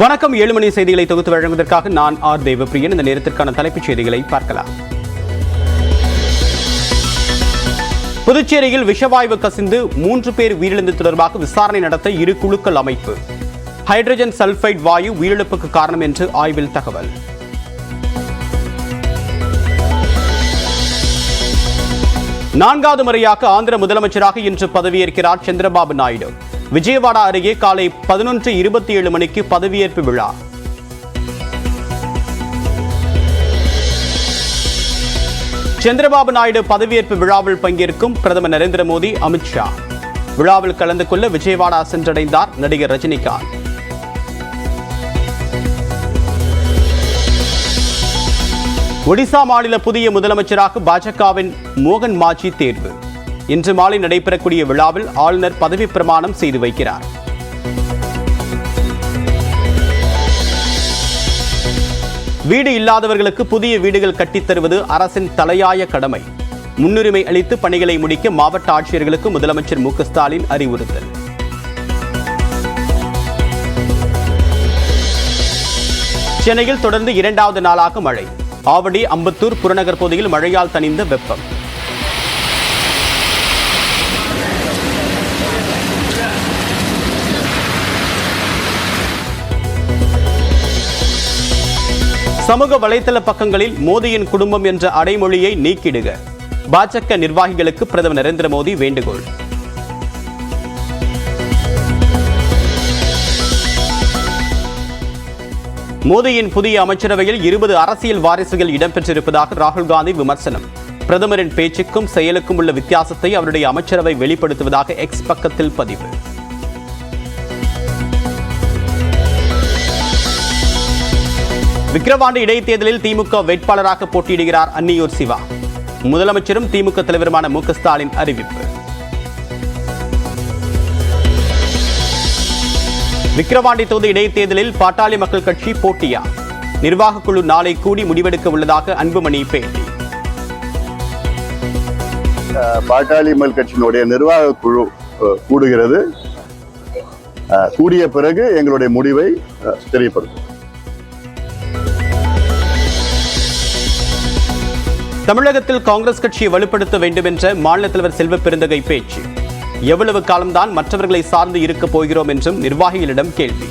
வணக்கம் ஏழு மணி செய்திகளை தொகுத்து வழங்குவதற்காக நான் ஆர் தேவப்பிரியன். இந்த நேரத்திற்கான தலைப்புச் செய்திகளை பார்க்கலாம். புதுச்சேரியில் விஷவாயு கசிந்து மூன்று பேர் உயிரிழந்து தொடர்பாக விசாரணை நடத்த இரு குழுக்கள் அமைப்பு. ஹைட்ரஜன் சல்பைட் வாயு உயிரிழப்புக்கு காரணம் என்று ஆய்வில் தகவல். நான்காவது முறையாக ஆந்திர முதலமைச்சராக இன்று பதவியேற்கிறார் சந்திரபாபு நாயுடு. விஜயவாடா அருகே காலை பதினொன்று இருபத்தி ஏழு மணிக்கு பதவியேற்பு விழா. சந்திரபாபு நாயுடு பதவியேற்பு விழாவில் பங்கேற்கும் பிரதமர் நரேந்திர மோடி அமித்ஷா விழாவில் கலந்து கொள்ள விஜயவாடா சென்றடைந்தார் நடிகர் ரஜினிகாந்த். ஒடிசா மாநில புதிய முதலமைச்சராக பாஜகவின் மோகன் மாஜி தேர்வு. இன்று மாலை நடைபெறக்கூடிய விழாவில் ஆளுநர் பதவி பிரமாணம் செய்து வைக்கிறார். வீடு இல்லாதவர்களுக்கு புதிய வீடுகள் கட்டித்தருவது அரசின் தலையாய கடமை. முன்னுரிமை அளித்து பணிகளை முடிக்க மாவட்ட ஆட்சியர்களுக்கு முதலமைச்சர் மு ஸ்டாலின் அறிவுறுத்தல். சென்னையில் தொடர்ந்து இரண்டாவது நாளாக மழை. ஆவடி அம்பத்தூர் புறநகர் பகுதியில் மழையால் தணிந்த வெப்பம். சமூக வலைதள பக்கங்களில் மோடியின் குடும்பம் என்ற அடைமொழியை நீக்கிடுக. பாஜக நிர்வாகிகளுக்கு பிரதமர் நரேந்திர மோடி வேண்டுகோள். மோடியின் புதிய அமைச்சரவையில் இருபது அரசியல் வாரிசுகள் இடம்பெற்றிருப்பதாக ராகுல் காந்தி விமர்சனம். பிரதமரின் பேச்சுக்கும் செயலுக்கும் உள்ள வித்தியாசத்தை அவருடைய அமைச்சரவை வெளிப்படுத்துவதாக எக்ஸ் பக்கத்தில் பதிவு. விக்கிரவாண்டி இடைத்தேர்தலில் திமுக வேட்பாளராக போட்டியிடுகிறார் அன்னியூர் சிவா. முதலமைச்சரும் திமுக தலைவருமான மு ஸ்டாலின் அறிவிப்பு. விக்கிரவாண்டி தொகுதி இடைத்தேர்தலில் பாட்டாளி மக்கள் கட்சி போட்டியா? நிர்வாக குழு நாளை கூடி முடிவெடுக்க உள்ளதாக அன்புமணி பேட்டி. பாட்டாளி மக்கள் கட்சியினுடைய நிர்வாக குழு கூடுகிறது. கூடிய பிறகு எங்களுடைய முடிவை தெரியப்படுத்தும் தமிழகத்தில் காங்கிரஸ் கட்சியை வலுப்படுத்த வேண்டும் என்ற மாநில தலைவர் செல்வ பெருந்தகை பேச்சு. எவ்வளவு காலம்தான் மற்றவர்களை சார்ந்து இருக்கப் போகிறோம் என்றும் நிர்வாகிகளிடம் கேள்வி.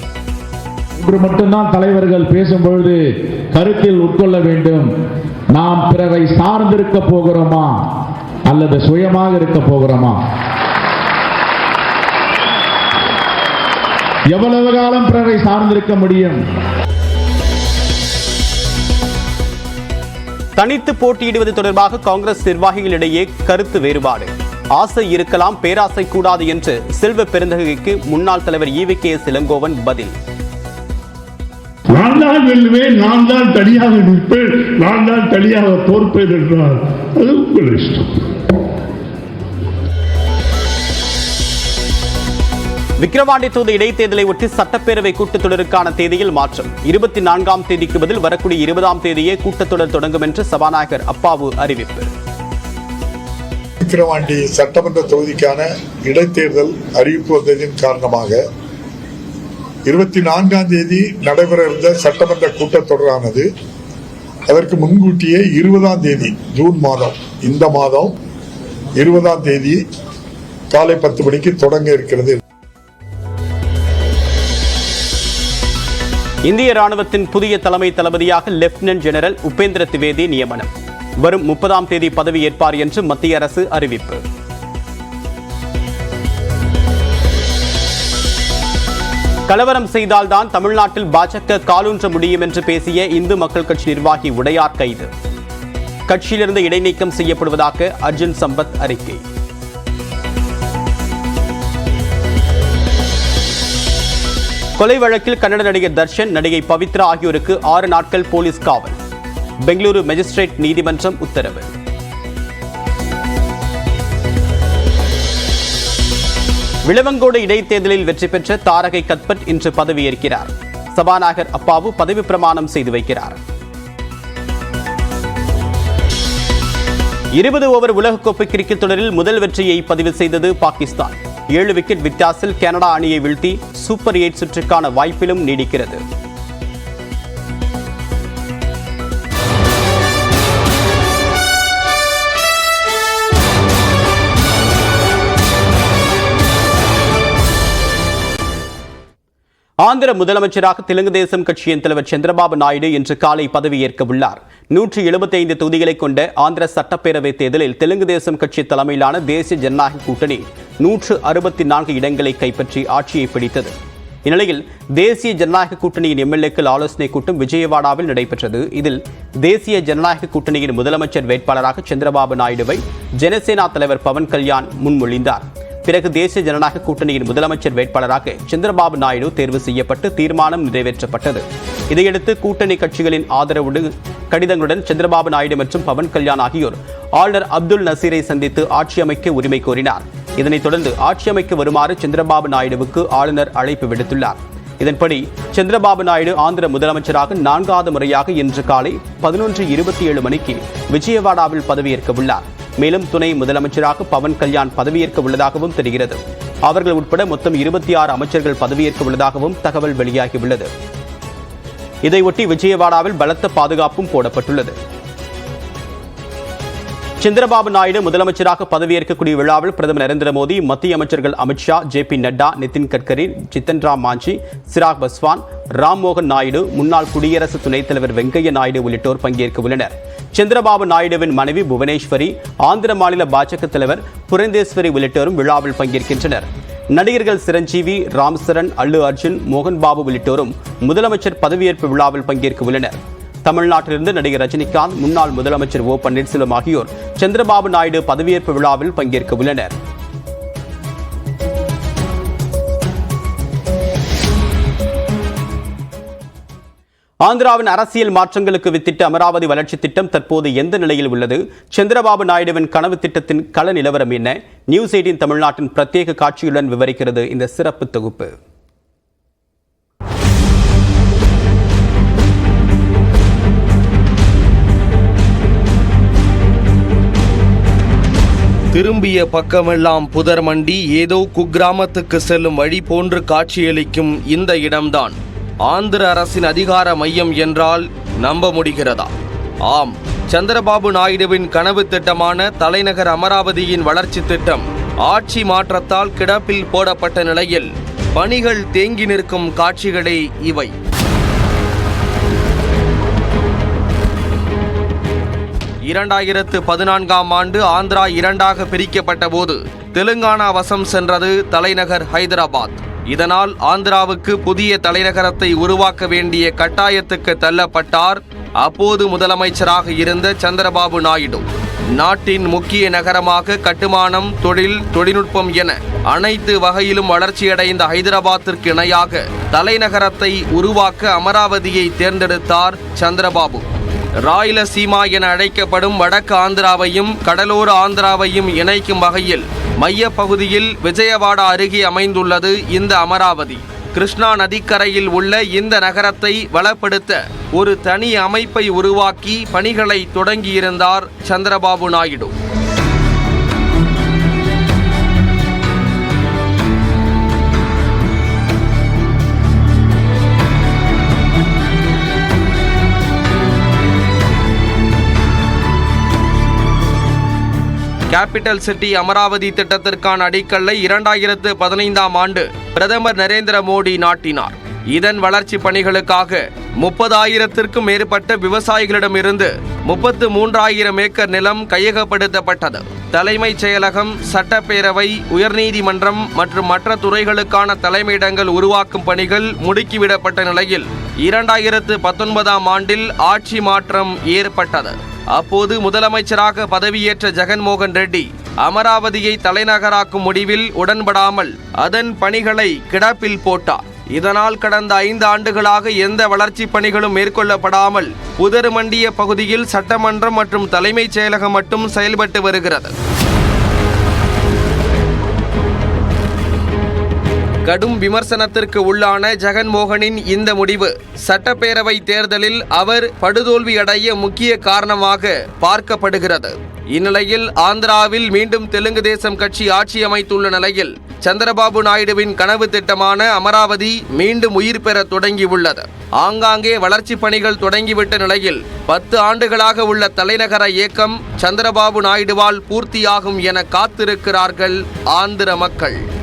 ஒன்று மட்டும்தான் தலைவர்கள் பேசும்பொழுது கருத்தில் உட்கொள்ள வேண்டும். நாம் பிறரை சார்ந்திருக்க போகிறோமா? அல்லது சுயமாக இருக்க போகிறோமா? எவ்வளவு காலம் பிறரை சார்ந்திருக்க முடியும்? தனித்து போட்டியிடுவது தொடர்பாக காங்கிரஸ் நிர்வாகிகளிடையே கருத்து வேறுபாடு. ஆசை இருக்கலாம் பேராசை கூடாது என்று செல்வ பெருந்தகைக்கு முன்னாள் தலைவர் ஈவி கே இளங்கோவன் பதில். நான் தான் வெல்லுவேன் நான் தான் தனியாக நிற்பேன் நான் தான் தனியாக தோற்பேன் என்றால் அது உங்கள் இஷ்டம். விக்கிரவாண்டி தொகுதி இடைத்தேர்தலை ஒட்டி சட்டப்பேரவை கூட்டத்தொடருக்கான தேதியில் மாற்றம். இருபத்தி நான்காம் தேதிக்கு பதில் வரக்கூடிய இருபதாம் தேதியே கூட்டத்தொடர் தொடங்கும் என்று சபாநாயகர் அப்பாவு அறிவிப்பு. விக்கிரவாண்டி சட்டமன்ற தொகுதிக்கான இடைத்தேர்தல் அறிவிப்பு வந்ததின் காரணமாக இருபத்தி நான்காம் தேதி நடைபெற இருந்த சட்டமன்ற கூட்டத்தொடரானது அதற்கு முன்கூட்டியே இருபதாம் தேதி ஜூன் மாதம் இந்த மாதம் இருபதாம் தேதி காலை பத்து மணிக்கு தொடங்க இருக்கிறது. இந்திய ராணுவத்தின் புதிய தலைமை தளபதியாக லெப்டினன்ட் ஜெனரல் உபேந்திர திவேதி நியமனம். வரும் முப்பதாம் தேதி பதவியேற்பார் என்று மத்திய அரசு அறிவிப்பு. கலவரம் செய்தால்தான் தமிழ்நாட்டில் பாஜக காலூன்ற முடியும் என்று பேசிய இந்து மக்கள் கட்சி நிர்வாகி உடையார் கைது. கட்சியிலிருந்து இடைநீக்கம் செய்யப்படுவதாக அர்ஜுன் சம்பத் அறிக்கை. கொலை வழக்கில் கன்னட நடிகர் தர்ஷன் நடிகை பவித்ரா ஆகியோருக்கு ஆறு நாட்கள் போலீஸ் காவல். பெங்களூரு மெஜிஸ்ட்ரேட் நீதிமன்றம் உத்தரவு. விளவங்கோடு இடைத்தேர்தலில் வெற்றி பெற்ற தாரகை கத்பட் இன்று பதவியேற்கிறார். சபாநாயகர் அப்பாவு பதவி பிரமாணம் செய்து வைக்கிறார். இருபது ஓவர் உலகக்கோப்பை கிரிக்கெட் தொடரில் முதல் வெற்றியை பதிவு செய்தது பாகிஸ்தான். ஏழு விக்கெட் வித்தியாசத்தில் கனடா அணியை வீழ்த்தி சூப்பர் எயிட் சுற்றுக்கான வாய்ப்பிலும் நீடிக்கிறது. ஆந்திர முதலமைச்சராக தெலுங்கு தேசம் கட்சியின் தலைவர் சந்திரபாபு நாயுடு இன்று காலை பதவியேற்க உள்ளார். நூற்றி எழுபத்தி ஐந்து தொகுதிகளை கொண்ட ஆந்திர சட்டப்பேரவை தேர்தலில் தெலுங்கு தேசம் கட்சி தலைமையிலான தேசிய ஜனநாயக கூட்டணி நூற்று அறுபத்தி நான்கு இடங்களை கைப்பற்றி ஆட்சியை பிடித்தது. இந்நிலையில் தேசிய ஜனநாயக கூட்டணியின் எம்எல்ஏக்கள் ஆலோசனை கூட்டம் விஜயவாடாவில் நடைபெற்றது. இதில் தேசிய ஜனநாயக கூட்டணியின் முதலமைச்சர் வேட்பாளராக சந்திரபாபு நாயுடுவை ஜனசேனா தலைவர் பவன் கல்யாண் முன்மொழிந்தார். பிறகு தேசிய ஜனநாயக கூட்டணியின் முதலமைச்சர் வேட்பாளராக சந்திரபாபு நாயுடு தேர்வு செய்யப்பட்டு தீர்மானம் நிறைவேற்றப்பட்டது. இதையடுத்து கூட்டணி கட்சிகளின் ஆதரவோடு கடிதங்களுடன் சந்திரபாபு நாயுடு மற்றும் பவன் கல்யாண் ஆகியோர் ஆளுநர் அப்துல் நசீரை சந்தித்து ஆட்சி அமைக்க உரிமை கோரினார். இதனைத் தொடர்ந்து ஆட்சி அமைக்க வருமாறு சந்திரபாபு நாயுடுவுக்கு ஆளுநர் அழைப்பு விடுத்துள்ளார். இதன்படி சந்திரபாபு நாயுடு ஆந்திர முதலமைச்சராக நான்காவது முறையாக இன்று காலை பதினொன்று இருபத்தி ஏழு மணிக்கு விஜயவாடாவில் பதவியேற்க உள்ளார் மேலும் துணை முதலமைச்சராக பவன் கல்யாண் பதவியேற்க உள்ளதாகவும் தெரிகிறது. அவர்கள் உட்பட மொத்தம் இருபத்தி ஆறு அமைச்சர்கள் பதவியேற்க உள்ளதாகவும் தகவல் வெளியாகியுள்ளது. இதையொட்டி விஜயவாடாவில் பலத்த பாதுகாப்பும் போடப்பட்டுள்ளது. சந்திரபாபு நாயுடு முதலமைச்சராக பதவியேற்கக்கூடிய விழாவில் பிரதமர் நரேந்திர மோடி மத்திய அமைச்சர்கள் அமித்ஷா ஜே பி நட்டா நிதின் கட்கரி ஜித்தன் ராம் மாஞ்சி சிராக் பஸ்வான் ராம்மோகன் நாயுடு முன்னாள் குடியரசு துணைத் தலைவர் வெங்கையா நாயுடு உள்ளிட்டோர் பங்கேற்க உள்ளனர். சந்திரபாபு நாயுடுவின் மனைவி புவனேஸ்வரி ஆந்திர மாநில பாஜக தலைவர் புரந்தேஸ்வரி உள்ளிட்டோரும் விழாவில் பங்கேற்கின்றனர். நடிகர்கள் சிரஞ்சீவி ராம்சரண் அல்லு அர்ஜுன் மோகன் பாபு உள்ளிட்டோரும் முதலமைச்சர் பதவியேற்பு விழாவில் பங்கேற்க உள்ளனர். தமிழ்நாட்டிலிருந்து நடிகர் ரஜினிகாந்த் முன்னாள் முதலமைச்சர் ஓ பன்னீர்செல்வம் ஆகியோர் சந்திரபாபு நாயுடு பதவியேற்பு விழாவில் பங்கேற்க உள்ளனர். ஆந்திராவின் அரசியல் மாற்றங்களுக்கு வித்திட்ட அமராவதி வளர்ச்சி திட்டம் தற்போது எந்த நிலையில் உள்ளது? சந்திரபாபு நாயுடுவின் கனவு திட்டத்தின் கள நிலவரம் என்ன? நியூஸ் எயிட்டின் தமிழ்நாட்டின் பிரத்யேக காட்சியுடன் விவரிக்கிறது இந்த சிறப்பு தொகுப்பு. திரும்பிய பக்கமெல்லாம் புதர் மண்டி ஏதோ குக்கிராமத்துக்கு செல்லும் வழி போன்று காட்சியளிக்கும் இந்த இடம்தான். ஆந்திர அரசின் அதிகார மையம் என்றால் நம்ப முடிகிறதா? ஆம் சந்திரபாபு நாயுடுவின் கனவு திட்டமான தலைநகர் அமராவதியின் வளர்ச்சி திட்டம் ஆட்சி மாற்றத்தால் கிடப்பில் போடப்பட்ட நிலையில் பணிகள் தேங்கி நிற்கும் காட்சிகளே இவை. இரண்டாயிரத்து பதினான்காம் ஆண்டு ஆந்திரா இரண்டாக பிரிக்கப்பட்ட போது தெலுங்கானா வசம் சென்றது தலைநகர் ஹைதராபாத். இதனால் ஆந்திராவுக்கு புதிய தலைநகரத்தை உருவாக்க வேண்டிய கட்டாயத்துக்கு தள்ளப்பட்டார் அப்போது முதலமைச்சராக இருந்த சந்திரபாபு நாயுடு. நாட்டின் முக்கிய நகரமாக கட்டுமானம் தொழில் தொழில்நுட்பம் என அனைத்து வகையிலும் வளர்ச்சியடைந்த ஹைதராபாத்திற்கு இணையாக தலைநகரத்தை உருவாக்க அமராவதியை தேர்ந்தெடுத்தார் சந்திரபாபு. ராயலசீமா என அழைக்கப்படும் வடக்கு ஆந்திராவையும் கடலோர ஆந்திராவையும் இணைக்கும் வகையில் மையப்பகுதியில் விஜயவாடா அருகே அமைந்துள்ளது இந்த அமராவதி. கிருஷ்ணா நதிக்கரையில் உள்ள இந்த நகரத்தை வளப்படுத்த ஒரு தனி அமைப்பை உருவாக்கி பணிகளை தொடங்கியிருந்தார் சந்திரபாபு நாயுடு. கேபிட்டல் சிட்டி அமராவதி திட்டத்திற்கான அடிக்கல்லை இரண்டாயிரத்து பதினைந்தாம் ஆண்டு பிரதமர் நரேந்திர மோடி நாட்டினார். இதன் வளர்ச்சி பணிகளுக்காக முப்பதாயிரத்திற்கும் மேற்பட்ட விவசாயிகளிடமிருந்து முப்பத்து மூன்றாயிரம் ஏக்கர் நிலம் கையகப்படுத்தப்பட்டது. தலைமைச் செயலகம் சட்டப்பேரவை உயர்நீதிமன்றம் மற்றும் மற்ற துறைகளுக்கான தலைமையிடங்கள் உருவாக்கும் பணிகள் முடுக்கிவிடப்பட்ட நிலையில் இரண்டாயிரத்து பத்தொன்பதாம் ஆண்டில் ஆட்சி மாற்றம் ஏற்பட்டது. அப்போது முதலமைச்சராக பதவியேற்ற ஜெகன்மோகன் ரெட்டி அமராவதியை தலைநகராக்கும் முடிவில் உடன்படாமல் அதன் பணிகளை கிடப்பில் போட்டார். இதனால் கடந்த ஐந்து ஆண்டுகளாக எந்த வளர்ச்சிப் பணிகளும் மேற்கொள்ளப்படாமல் புதர்மண்டிய பகுதியில் சட்டமன்றம் மற்றும் தலைமைச் செயலகம் மட்டும் செயல்பட்டு வருகிறது. கடும் விமர்சனத்திற்கு உள்ளான ஜெகன்மோகனின் இந்த முடிவு. சட்டப்பேரவை தேர்தலில் அவர் படுதோல்வியடைய முக்கிய காரணமாக பார்க்கப்படுகிறது. இந்நிலையில் ஆந்திராவில் மீண்டும் தெலுங்கு தேசம் கட்சி ஆட்சி அமைத்துள்ள நிலையில் சந்திரபாபு நாயுடுவின் கனவு திட்டமான அமராவதி மீண்டும் உயிர் பெற தொடங்கியுள்ளது. ஆங்காங்கே வளர்ச்சிப் பணிகள் தொடங்கிவிட்ட நிலையில் பத்து ஆண்டுகளாக உள்ள தலைநகர இயக்கம் சந்திரபாபு நாயுடுவால் பூர்த்தியாகும் என காத்திருக்கிறார்கள் ஆந்திர மக்கள்.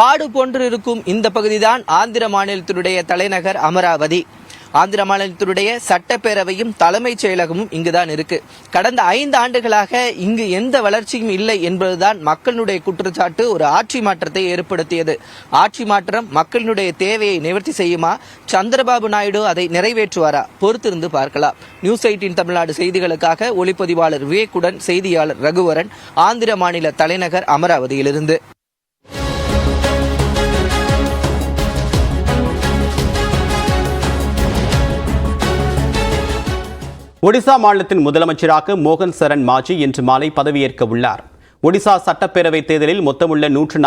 காடு போன்று இருக்கும் இந்த பகுதிதான் ஆந்திர மாநிலத்தினுடைய தலைநகர் அமராவதி. ஆந்திர மாநிலத்தினுடைய சட்டப்பேரவையும் தலைமைச் செயலகமும் இங்குதான் இருக்கு. கடந்த ஐந்து ஆண்டுகளாக இங்கு எந்த வளர்ச்சியும் இல்லை என்பதுதான் மக்களுடைய குற்றச்சாட்டு. ஒரு ஆட்சி மாற்றத்தை ஏற்படுத்தியது. ஆட்சி மாற்றம் மக்களினுடைய தேவையை நிவர்த்தி செய்யுமா? சந்திரபாபு நாயுடு அதை நிறைவேற்றுவாரா? பொறுத்திருந்து பார்க்கலாம். நியூஸ் எயிட்டின் தமிழ்நாடு செய்திகளுக்காக ஒளிப்பதிவாளர் விவேக்குடன் செய்தியாளர் ரகுவரன் ஆந்திர மாநில தலைநகர் அமராவதியிலிருந்து. ஒடிசா மாநிலத்தின் முதலமைச்சராக மோகன் சரண் மாஜி இன்று மாலை பதவியேற்க உள்ளார். ஒடிசா சட்டப்பேரவைத் தேர்தலில் மொத்தமுள்ள நூற்று